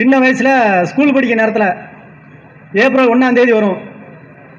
சின்ன வயசில் ஸ்கூல் படிக்கிற நேரத்தில் ஏப்ரல் ஒன்றாம் தேதி வரும்.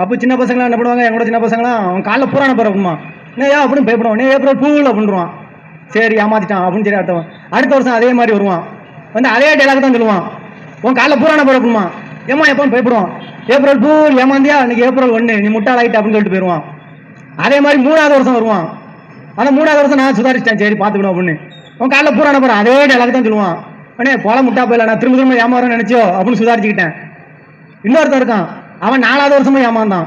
அப்போ சின்ன பசங்களாம் என்ன பண்ணுவாங்க? எங்களோட சின்ன பசங்களாம் அவன் காலைல புராண பிறக்குமா ஏன் அப்படின்னு பயப்படுவான். நீ ஏப்ரல் பூவில் அப்படின்றான் சரி ஏமாத்திட்டான். அப்படின்னு சரி அடுத்தவன் அடுத்த வருஷம் அதே மாதிரி வருவான். வந்து அதே டைலாக் தான் சொல்லுவான். உன் காலைல புராண பிறப்புமா ஏமா எப்போன்னு பயப்படுவான். ஏப்ரல் பூ ஏமாந்தியா? அன்றைக்கி ஏப்ரல் ஒன்று நீ முட்டாள் ஆகிட்ட அப்படின்னு சொல்லிட்டு போயிடுவான். அதே மாதிரி மூணாவது வருஷம் வருவான். ஆனால் மூணாவது வருஷம் நான் சுதாரிச்சிட்டேன். சரி பார்த்துக்கணும் அப்படின்னு. உன் காலைல பூரா போகிறேன் அதே டைலாக் தான் சொல்லுவான். அண்ணே போல முட்டா போயில நான் திரும்ப திரும்ப ஏமாறேன்னு நினைச்சோ அப்படின்னு சுதாரிச்சுக்கிட்டேன். இன்னொருத்தர் இருக்கான். அவன் நாலாவது வருஷமும் ஏமாந்தான்.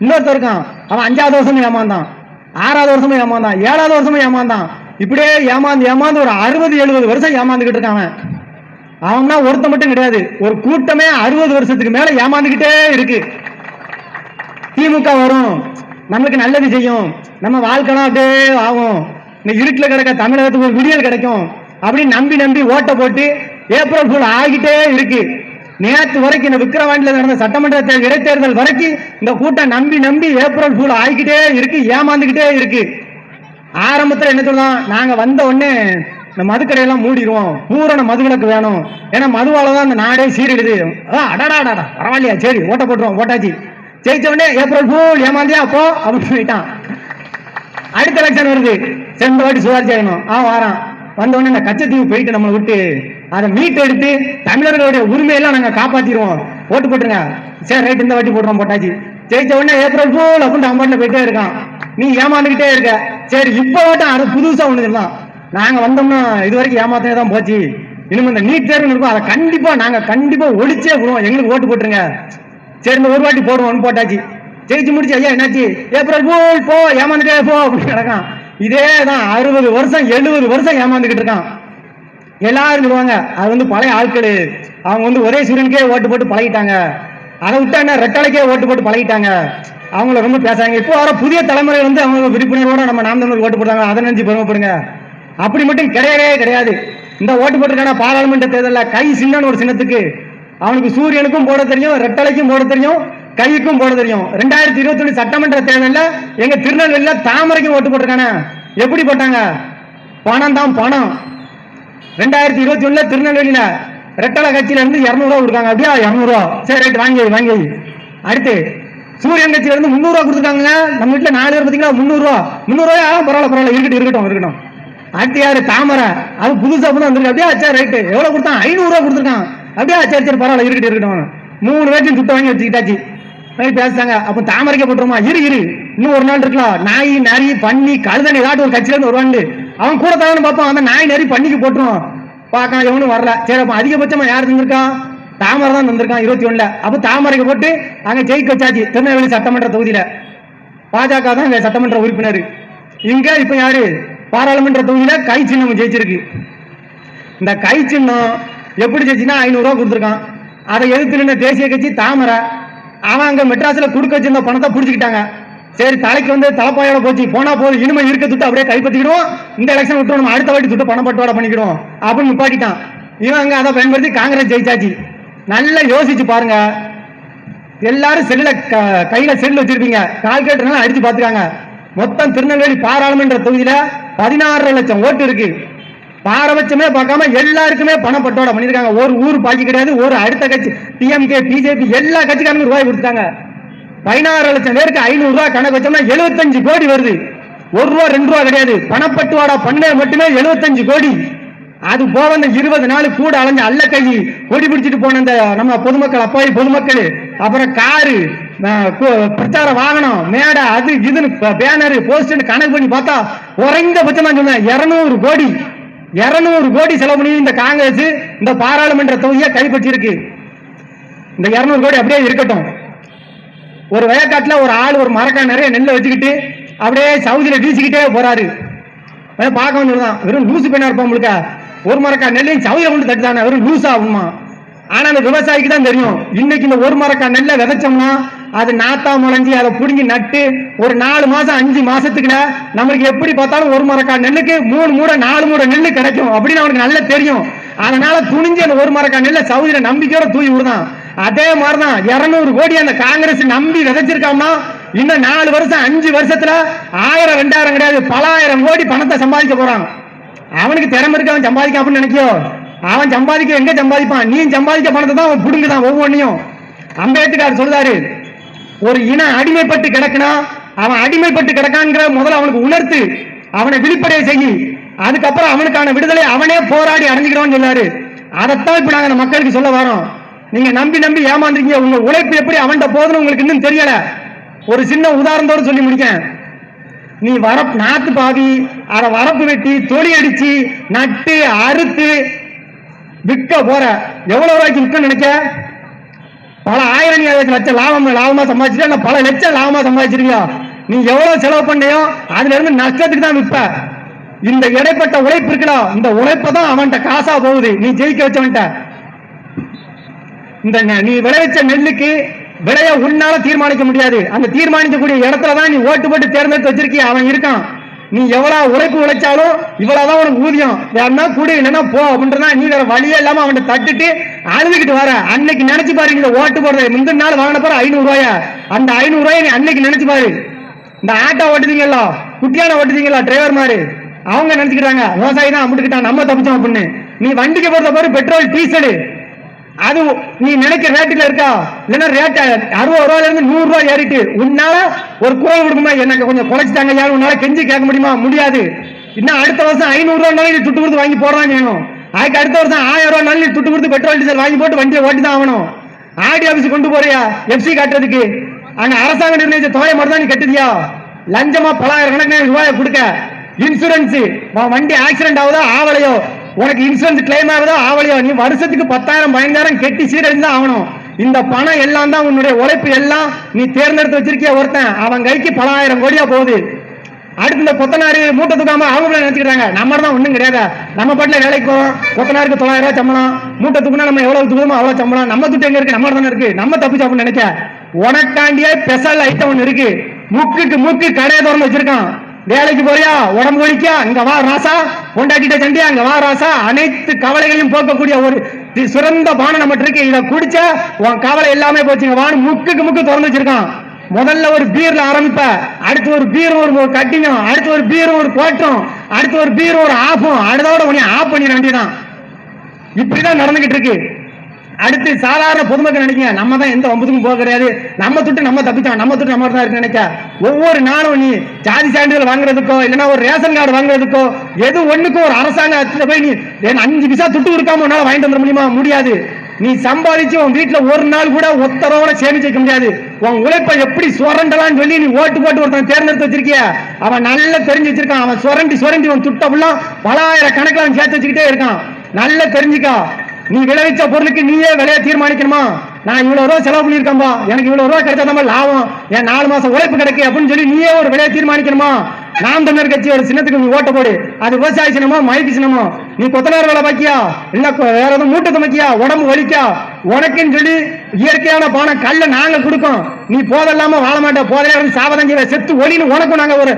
இன்னொருத்தர் இருக்கான். அவன் அஞ்சாவது வருஷமும் ஏமாந்தான். ஆறாவது வருஷமும் ஏமாந்தான். ஏழாவது வருஷமும் ஏமாந்தான். இப்படியே ஏமாந்து ஏமாந்து ஒரு அறுபது எழுபது வருஷம் ஏமாந்துக்கிட்டு இருக்கான் அவன். அவன்னா ஒருத்தன் மட்டும் கிடையாது. ஒரு கூட்டமே அறுபது வருஷத்துக்கு மேல ஏமாந்துக்கிட்டே இருக்கு. திமுக வரும். நம்மளுக்கு நல்லது செய்யும். நம்ம வாழ்க்கைலாம் அப்படியே ஆகும். இந்த இருட்டில் கிடக்க தமிழகத்துக்கு ஒரு விடியல் கிடைக்கும். அப்படின்னு நம்பி நம்பி ஓட்டை போட்டு ஏப்ரல் ஃபுல் ஆகிட்டே இருக்கு. நேற்று வரைக்கும் இந்த விக்கிரவாண்டியில் நடந்த சட்டமன்ற தேர்தல் இடைத்தேர்தல் வரைக்கும் இந்த கூட்டம் நம்பி நம்பி ஏப்ரல் ஃபுல் ஆகிக்கிட்டே இருக்கு ஏமாந்துக்கிட்டே இருக்கு. ஆரம்பத்தில் என்ன சொல்லலாம் நாங்க வந்த உடனே இந்த மதுக்கடையெல்லாம் மூடிடுவோம். பூரண மதுவிலக்கு வேணும். ஏன்னா மதுவால தான் இந்த நாடே சீரிடுது. ஆ, அடடாடாடா பரவாயில்லையா? சரி ஓட்ட போட்டுருவோம். ஓட்டாச்சு. ஜெயிச்ச உடனே ஏப்ரல் ஃபுல் ஏமாந்தியா? அப்போ அப்படின்னு சொல்லிட்டான். அடுத்த எலெக்ஷன் வருது. சென்ற வாட்டி சுதாரிச்சு ஆகணும். ஆ வாரான். வந்த உடனே இந்த கச்சத்தீவு போயிட்டு நம்மளை விட்டு அதை மீட்டு எடுத்து தமிழர்களுடைய உரிமையெல்லாம் நாங்கள் காப்பாற்றிடுவோம் ஓட்டு போட்டுருங்க. சரி ரைட் இந்த வாட்டி போடுறோம் போட்டாச்சு. ஜெயிச்ச உடனே ஏப்ரல் போல் அப்படின்னு அம்பாட்டில் போயிட்டே இருக்கான். நீ ஏமாந்துக்கிட்டே இருக்க. சரி இப்போ ஓட்டம் அது புதுசாக ஒன்று தான் நாங்கள் வந்தோம்னா இது வரைக்கும் ஏமாத்தே தான் போச்சு. இனிமே இந்த நீட் தேர்வு இருக்கும் அதை கண்டிப்பாக நாங்கள் கண்டிப்பாக ஒழிச்சே விடுவோம். எங்களுக்கு ஓட்டு போட்டுருங்க. சரி இந்த ஒரு வாட்டி போடுவோம்னு போட்டாச்சு. ஜெயிச்சு முடிச்சு ஐயா என்னாச்சு? ஏப்ரல் போல் போ ஏமாந்துட்டே போ அப்படின்னு கிடக்கான். இதே தான் அறுபது வருஷம் எழுபது வருஷம் ஏமாந்துக்கிட்டு இருக்கான். எல்லாரும் சொல்லுவாங்க அது வந்து பழைய ஆட்கள். அவங்க வந்து ஒரே சூரியனுக்கே ஓட்டு போட்டு பழகிட்டாங்க. அதை விட்டா என்ன ரெட்டலைக்கே ஓட்டு போட்டு பழகிட்டாங்க. அவங்கள ரொம்ப பேசுறாங்க இப்போ வர புதிய தலைமுறை வந்து அவங்க விழிப்புணர்வோட நம்ம நாம் தமிழ் ஓட்டு போட்டாங்க அதை நினைச்சு பெருமைப்படுங்க. அப்படி மட்டும் கிடையவே கிடையாது. இந்த ஓட்டு போட்டிருக்கான பாராளுமன்ற தேர்தலில் கை சின்னன்னு ஒரு சின்னத்துக்கு. அவனுக்கு சூரியனுக்கும் போட தெரியும் ரெட்டலைக்கும் போட தெரியும். கைக்கும் போட தெரியும். ரெண்டாயிரத்தி இருபத்தி ஒண்ணு சட்டமன்ற தேர்தலில் எங்க திருநெல்வேலியில தாமரைக்கும் ஓட்டு போட்டிருக்கானே. எப்படி போட்டாங்க? பணம் தான் பணம். ரெண்டாயிரத்தி இருபத்தி ஒண்ணுல திருநெல்வேலியில ரெட்டலை கட்சியில இருந்து இருநூறுவா கொடுக்காங்க. அப்படியா? இருநூறுவா சரி ரைட் வாங்கி வாங்கி அடுத்து சூரியன் கட்சியில இருந்து முந்நூறுவா கொடுத்துருக்காங்க நம்ம வீட்டுல நாலு பேர் பாத்தீங்களா? முந்நூறுவா முந்நூறுவா பரவாயில்ல பரவாயில்ல. இருக்கட்டும் இருக்கட்டும் இருக்கட்டும். அடுத்து யாரு? தாமரை. அது புதுசா தான் வந்திருக்கு. அப்படியே? சரி ரைட்டு. எவ்வளவு கொடுத்தான்? ஐநூறுரூவா கொடுத்துருக்கான். அப்படியே? சரி சரி பரவாயில்ல. இருக்கட்டும் இருக்கட்டும். மூணு பேர்த்தையும் சுட்ட வாங்கி வச்சுக்கிட்டாச்சு. பேசுறாங்க. அப்ப தாமரைக்க போட்டுருமா? இரு இரு. இன்னும் ஒரு நாள் இருக்கலாம். நாய் நரி பண்ணி கழுதன் ஏதாட்டும் ஒரு கட்சியில இருந்து வருவாண்டு அவன் கூட தானே பார்ப்பான் அந்த நாய் நரி பண்ணிக்கு போட்டுருவான். பார்க்கலாம் எவனும் வரல. சரி அப்ப அதிகபட்சமா யார் இருந்திருக்கான் தாமரை தான் தந்திருக்கான் இருபத்தி ஒண்ணுல அப்ப தாமரைக்கு போட்டு அங்க ஜெயிக்க வச்சாச்சு. திருநெல்வேலி சட்டமன்ற தொகுதியில. பாஜக தான் இங்க சட்டமன்ற உறுப்பினர். இங்க இப்ப யாரு? பாராளுமன்ற தொகுதியில கை சின்னம் ஜெயிச்சிருக்கு. இந்த கை சின்னம் எப்படி ஜெயிச்சுன்னா ஐநூறுரூவா கொடுத்துருக்கான். அதை எதிர்த்து நின்ற தேசிய கட்சி தாமரை அவன் அங்க மெட்ராஸ்ல கொடுக்க வச்சிருந்த பணத்தை புடிச்சுக்கிட்டாங்க. சரி தலைக்கு வந்து தலைப்பாயோட போச்சு. போனா போதும் இனிமே இருக்க துட்டு அப்படியே கைப்பற்றிக்கிடுவோம். இந்த எலெக்ஷன் விட்டு நம்ம அடுத்த வாட்டி துட்டு பணம் பட்டுவாட பண்ணிக்கிடுவோம் அப்படின்னு நிப்பாட்டிட்டான். இவன் அங்க அதை பயன்படுத்தி காங்கிரஸ் ஜெயிச்சாச்சு. நல்லா யோசிச்சு பாருங்க. எல்லாரும் செல்ல க- கையில செல் வச்சிருப்பீங்க. கால்குலேட்டர்லாம் அடிச்சு பாத்துக்காங்க மொத்தம் திருநெல்வேலி பாராளுமன்ற தொகுதியில பதினாறு லட்சம் ஓட்டு இருக்கு. பாரபட்சமே பார்க்காம எல்லாருக்குமே பணப்பட்டோட பண்ணியிருக்காங்க. ஒரு ஊர் பாக்கி கிடையாது ஒரு அடுத்த கட்சி டிஎம்கே பிஜேபி எல்லா கட்சிக்காரங்க ரூபாய் கொடுத்தாங்க பதினாறு லட்சம் பேருக்கு ஐநூறு ரூபாய் கணக்கு வச்சோம்னா எழுபத்தஞ்சு கோடி வருது. ஒரு ரூபா ரெண்டு ரூபா கிடையாது. பணப்பட்டுவாடா பண்ண மட்டுமே எழுபத்தஞ்சு கோடி. அது போக அந்த இருபது நாள் கூட அலைஞ்ச அல்ல கை கொடி பிடிச்சிட்டு போன அந்த நம்ம பொதுமக்கள் அப்பாவி பொதுமக்கள் அப்புறம் காரு பிரச்சார வாகனம் மேடை அது இதுன்னு பேனரு போஸ்டர் கணக்கு பண்ணி பார்த்தா குறைந்தபட்சம் நான் சொன்னேன். இருநூறு கோடி. இருநூறு கோடி செலவு பண்ணி இந்த காங்கிரஸ் இந்த பாராளுமன்ற தொகுதியை கைப்பற்றியிருக்கு. இந்த இருநூறு கோடி அப்படியே இருக்கட்டும். ஒரு வயக்காட்டில் ஒரு ஆள் ஒரு மரக்காய் நிறைய நெல்லை வச்சுக்கிட்டு அப்படியே சவுதியில் வீசிக்கிட்டே போறாரு. பார்க்க வந்துதான் வெறும் லூசு பெண்ணா இருப்போம் முழுக்க ஒரு மரக்காய் நெல்லையும் சவுதியில் கொண்டு தட்டுதானே வெறும் லூசா ஆகுமா ஆனா அந்த விவசாயிக்கு தான் தெரியும் இன்னைக்கு இந்த ஒரு மரக்காய் நெல்லை விதைச்சோம்னா அது நாத்தா முளைஞ்சி அதை புடுங்கி நட்டு ஒரு நாலு மாசம் அஞ்சு மாசத்துக்குல நம்மளுக்கு எப்படி பார்த்தாலும் ஒரு மரக்கா நெல்லுக்கு மூணு மூட நாலு மூட நெல் கிடைக்கும் அப்படின்னு அவனுக்கு நல்லா தெரியும். அதனால துணிஞ்சு அந்த ஒரு மரக்கா நெல்லை சவுதியில நம்பிக்கையோட தூக்கி விடுதான். அதே மாதிரிதான் இருநூறு கோடி அந்த காங்கிரஸ் நம்பி விதைச்சிருக்காங்கன்னா இன்னும் நாலு வருஷம் அஞ்சு வருஷத்துல ஆயிரம் ரெண்டாயிரம் கிடையாது பல ஆயிரம் கோடி பணத்தை சம்பாதிக்க போறான். அவனுக்கு திறமை இருக்கு அவன் சம்பாதிக்க அப்படின்னு நினைக்கோ அவன் சம்பாதிக்க எங்க சம்பாதிப்பான்? நீ சம்பாதிக்க பணத்தை தான் அவன் புடுங்குதான் ஒவ்வொன்றையும் அம்பேத்கர் சொல்றாரு ஒரு இனம் அடிமைப்பட்டு கிடக்குனா அவன் அடிமைப்பட்டு கிடக்கான்ங்கிற முதல்ல அவனுக்கு உணர்த்து அவனை விழிப்படைய செய்யி. அதுக்கப்புறம் அவனுக்கான விடுதலை அவனே போராடி அடைஞ்சுக்கிறோம்னு சொல்லாரு. அதைத்தான் இப்ப நாங்க மக்களுக்கு சொல்ல வரோம். நீங்க நம்பி நம்பி ஏமாந்துருக்கீங்க. உங்க உழைப்பு எப்படி அவன்கிட்ட போகுதுன்னு உங்களுக்கு இன்னும் தெரியல. ஒரு சின்ன உதாரணத்தோடு சொல்லி முடிக்க நீ வரப்பு நாத்து பாவி அதை வரப்பு வெட்டி தொலி அடிச்சு நட்டு அறுத்து விற்க போற. எவ்வளவு ரூபாய்க்கு விற்க நினைக்க? பல ஆயிரம் லட்சம் லாபம் லாபமா சம்பாதிச்சிருக்க இல்ல பல லட்சம் லாபமா சம்பாதிச்சிருக்கியா நீ எவ்வளவு செலவு பண்ணியோ அதுல இருந்து நஷ்டத்துக்கு தான் விற்ப. இந்த இடைப்பட்ட உழைப்பு இருக்கடா இந்த உழைப்பை தான் அவன்கிட்ட காசா போகுது. நீ ஜெயிக்க வச்சவன்ட்ட இந்த நீ விளைவிச்ச நெல்லுக்கு விலைய உன்னால தீர்மானிக்க முடியாது. அந்த தீர்மானிக்கக்கூடிய இடத்துல தான் நீ ஓட்டு போட்டு தேர்ந்தெடுத்து வச்சிருக்கிய? அவன் இருக்கான். நீ எவ்வளவு உழைப்பு உழைச்சாலும் இவ்வளவுதான் உனக்கு ஊதியம். வேணா கூட இல்லைன்னா போ அப்படின்றதா நீ வேற வழியே இல்லாம அவன்கிட்ட தட்டுட்டு அழுதுகிட்டு வர. அன்னைக்கு நினைச்சு பாரு இந்த ஓட்டு போடுறது. முந்தின நாள் வாங்கின பாரு ஐநூறு ரூபாயா அந்த ஐநூறு ரூபாய் நீ அன்னைக்கு நினைச்சு பாரு. இந்த ஆட்டோ ஓட்டுதீங்களா குட்டியான ஓட்டுதீங்களா டிரைவர் மாதிரி அவங்க நினைச்சுக்கிறாங்க விவசாயி தான் அம்பிட்டுக்கிட்டான் நம்ம தப்பிச்சோம் அப்படின்னு. நீ வண்டிக்கு போறத பாரு பெட்ரோல் டீசலு அது நீ நினைக்கிற ரேட்டுல இருக்கா? இல்லைன்னா ரேட் அறுபது ரூபாயில இருந்து நூறு ரூபாய் ஏறிட்டு உன்னால ஒரு குரல் கொடுக்குமா எனக்கு கொஞ்சம் குறைச்சிட்டாங்க யாரும் உன்னால கெஞ்சி கேட்க முடியுமா? முடியாது. இன்னும் அடுத்த வருஷம் ஐநூறு ரூபாய் நீ துட்டு கொடுத்து வாங்கி போடுறாங்க வேணும் அதுக்கு அடுத்த வருஷம் ஆயிரம் ரூபாய் நீ துட்டு கொடுத்து பெட்ரோல் டீசல் வாங்கி போட்டு வண்டியை ஓட்டி தான் ஆகணும். ஆர்டி ஆபீஸ் கொண்டு போறியா? எஃப்சி காட்டுறதுக்கு. அங்க அரசாங்கம் நிர்ணயிச்ச தொகை மட்டும் தான் நீ கட்டுதியா? லஞ்சமா பலாயிரம் கணக்கான ரூபாயை கொடுக்க. இன்சூரன்ஸ் வண்டி ஆக்சிடென்ட் ஆகுதோ? ஆவலையோ உனக்கு இன்சூரன்ஸ் கிளைம் ஆகுதோ? ஆவலையோ? நீ வருஷத்துக்கு பத்தாயிரம் பயந்தாயிரம் கெட்டி சீரழிஞ்சு தான் ஆகணும். இந்த பணம் எல்லாம் தான் உன்னுடைய உழைப்பு எல்லாம் நீ தேர்ந்தெடுத்து வச்சிருக்கிய ஒருத்தன்? அவன் கைக்கு பல ஆயிரம் கோடியா போகுது. அடுத்து இந்த கொத்தனாரி மூட்டை தூக்காம அவங்க நினைச்சுக்கிறாங்க நம்ம தான் ஒன்றும் கிடையாது. நம்ம பாட்டில் வேலைக்கு போகிறோம் கொத்தனாருக்கு தொள்ளாயிரம் ரூபாய் சம்பளம். மூட்டை தூக்குனா நம்ம எவ்வளவு தூக்கமோ அவ்வளவு சம்பளம். நம்ம துட்டு எங்க இருக்கு? நம்ம தானே இருக்கு. நம்ம தப்பு சாப்பிட நினைக்க உனக்காண்டியே ஸ்பெஷல் ஐட்டம் ஒன்று இருக்கு. முக்குக்கு முக்கு கடையை திறந்து வச்சிருக்கான். வேலைக்கு போறியா? உடம்பு ஒழிக்கா இங்க வா ராசா. கொண்டாட்டிட்ட சண்டியா? அங்க வா ராசா. அனைத்து கவலைகளையும் போக்கக்கூடிய ஒரு தி- சிறந்த பானம் நம்ம இருக்கு இதை குடிச்ச உன் கவலை எல்லாமே போச்சுங்க. வான்னு முக்குக்கு முக்கு திறந்து வச்சிருக்கான். முதல்ல ஒரு பீர்ல ஆரம்பிப்ப. அடுத்து ஒரு பீர் ஒரு கட்டிங்கும். அடுத்து ஒரு பீர் ஒரு கோட்டும் அடுத்து ஒரு பீர் ஒரு ஆஃபும். அடுத்தோட உடனே ஆஃப் பண்ணிட வேண்டியதான் இப்படிதான் நடந்துகிட்டு இருக்கு. அடுத்து சாதாரண பொதுமக்கள் நினைக்க நம்ம தான் எந்த ஒன்பதுக்கும் போக கிடையாது. நம்ம தொட்டு நம்ம தப்பிச்சோம் நம்ம தொட்டு நம்ம தான் இருக்கு நினைக்க. ஒவ்வொரு நாளும் நீ ஜாதி சான்றிதழ் வாங்குறதுக்கோ இல்லைன்னா ஒரு ரேஷன் கார்டு வாங்குறதுக்கோ எது ஒண்ணுக்கும் ஒரு அரசாங்கத்துல போய் நீ ஏன் அஞ்சு பிசா துட்டு இருக்காம உன்னால வாங்கிட்டு வந்துட முடியுமா? முடியாது. நீ சம்பாதிச்சு உன் வீட்டுல ஒரு நாள் கூட ஒத்தரோட சேமிச்சு வைக்க முடியாது. உன் உழைப்பை எப்படி சுரண்டலாம்னு சொல்லி நீ ஓட்டு போட்டு ஒருத்தன் தேர்ந்தெடுத்து வச்சிருக்கிய? அவன் நல்லா தெரிஞ்சு வச்சிருக்கான். அவன் சுரண்டி சுரண்டி உன் துட்ட ஃபுல்லா பலாயிரம் கணக்கில் அவன் சேர்த்து வச்சுக்கிட்டே இருக்கான். நல்லா தெரிஞ்சுக்கா. நீ விளைவிச்ச பொருளுக்கு நீயே விலையை தீர்மானிக்கணுமா? நான் இவ்வளவு ரூபா செலவு பண்ணியிருக்கேன்பா. எனக்கு இவ்வளவு ரூபா கிடைச்சா தான் லாபம். என் நாலு மாசம் உழைப்பு கிடைக்கு அப்படின்னு சொல்லி நீயே ஒரு விலையை தீர்மானிக்கணுமா? நாம் தமிழர் கட்சி ஒரு சின்னத்துக்கு நீ ஓட்ட போடு. அது விவசாய சின்னமோ மயக்கு சின்னமோ. நீ கொத்தனார் வேலை பாக்கியா? இல்ல வேற எதுவும் மூட்டை தமைக்கியா உடம்பு வலிக்கா? உனக்குன்னு சொல்லி இயற்கையான பானம் கல்ல நாங்க கொடுக்கோம் நீ போதல்லாம வாழ மாட்டேன் போதையில இருந்து சாவதான் செய்வ செத்து ஒளின்னு உனக்கும் நாங்க ஒரு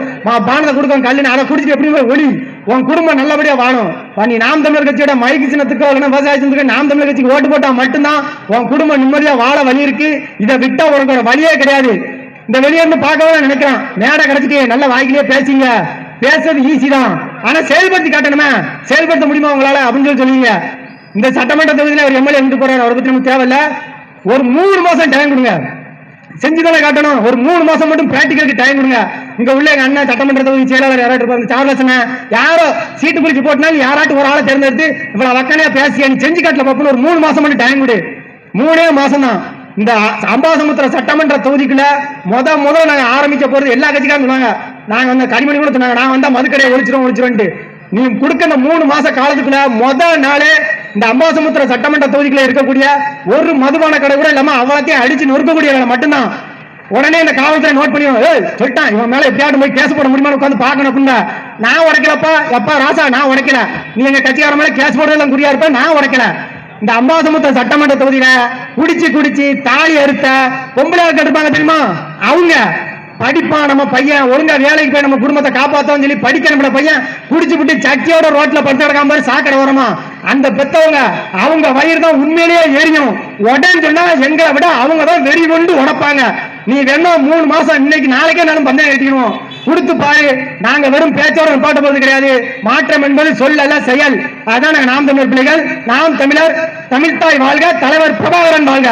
பானத்தை கொடுக்கோம் கல்லுன்னு. அதை குடிச்சிட்டு எப்படி போய் ஒளி. உன் குடும்பம் நல்லபடியா வாழும். நீ நாம் தமிழர் கட்சியோட மைக்கு சின்னத்துக்கோ இல்லைன்னா விவசாய சின்னத்துக்கோ நாம் தமிழர் கட்சிக்கு ஓட்டு போட்டா மட்டும்தான் உன் குடும்பம் நிம்மதியா வாழ வழி இருக்கு. இதை விட்டா உனக்கு ஒரு வழியே கிடையாது. இந்த வெளியே இருந்து பார்க்கவே நினைக்கிறான். மேடை கிடைச்சிட்டு நல்ல வாய்க்கிலேயே பேசிங்க. பேசுறது ஈஸி தான். ஆனா செயல்படுத்தி காட்டணுமே. செயல்படுத்த முடியுமா உங்களால அப்படின்னு சொல்லி சொல்லுவீங்க. இந்த சட்டமன்ற தொகுதியில் அவர் எம்எல்ஏ வந்து போறாரு. அவரை பத்தி நமக்கு தேவையில்ல. ஒரு மூணு மாசம் டைம் கொடுங்க. செஞ்சுதானே காட்டணும். ஒரு மூணு மாசம் மட்டும் பிராக்டிக்கலுக்கு டைம் கொடுங்க. இங்க உள்ள எங்க அண்ணன் சட்டமன்ற தொகுதி செயலாளர் யாராட்டு இருப்பாங்க சார்லசன யாரோ சீட்டு பிடிச்சு போட்டினாலும் யாராட்டும் ஒரு ஆளை தேர்ந்தெடுத்து இவ்வளவு வக்கனையா பேசி நீ செஞ்சு காட்டல பார்ப்போம் ஒரு மூணு மாசம் மட்டும் டைம் கொடு. மூணே மாசம் தான் இந்த அம்பாசமுத்திர சட்டமன்ற தொகுதிக்குள்ள முத முதல்ல நாங்க ஆரம்பிக்க போறது எல்லா கட்சிக்காரும் சொன்னாங்க நாங்க வந்து கனிமணி கூட சொன்னாங்க. நான் வந்தா மதுக்கடையை ஒழிச்சிரும் ஒழிச்சிரும்ட்டு நீ கொடுக்க இந்த மூணு மாச காலத்துக்குள்ள முத நாளே இந்த அம்பாசமுத்திர சட்டமன்ற தொகுதிக்குள்ள இருக்கக்கூடிய ஒரு மதுபான கடை கூட இல்லாம அவ்வளோத்தையும் அடிச்சு நொறுக்கக்கூடிய மட்டும்தான். உடனே இந்த காவல்துறை நோட் பண்ணி சொல்லிட்டான். இவன் மேல எப்படியாவது போய் கேஸ் போட முடியுமா உட்காந்து பார்க்கணும் அப்படின்னா நான் உடைக்கலப்பா. எப்பா ராசா நான் உடைக்கல. நீ எங்க கட்சிக்கார மேல கேஸ் போடுறதுலாம் குறியா இருப்ப? நான் உடைக்கல. இந்த அம்பாசமுத்த சட்டமன்ற தொகுதியில குடிச்சு குடிச்சு தாலி அறுத்த பொம்பளை எடுப்பாங்க தெரியுமா? அவங்க படிப்பான் நம்ம பையன் ஒழுங்கா வேலைக்கு போய் நம்ம குடும்பத்தை காப்பாத்தோம்னு சொல்லி படிக்க நம்ம பையன் குடிச்சு விட்டு சட்டியோட ரோட்ல படுத்து கிடக்காம பாரு சாக்கடை வரமா அந்த பெத்தவங்க அவங்க வயிறு தான் உண்மையிலேயே எரியும். உடனே சொன்னா எங்களை விட அவங்க தான் வெறி கொண்டு உடப்பாங்க. நீ வேணும் மூணு மாசம் இன்னைக்கு நாளைக்கே நானும் பந்தயம் எடுத்துக்கணும் கொடுத்து பாரு. நாங்க வெறும் பேச்சோட பாட்டு போறது கிடையாது. மாற்றம் என்பது சொல்லல செயல். அதான் நாங்க நாம் தமிழர் பிள்ளைகள் நாம் தமிழர் தமிழ்தாய் வாழ்க தலைவர் பிரபாகரன் வாழ்க.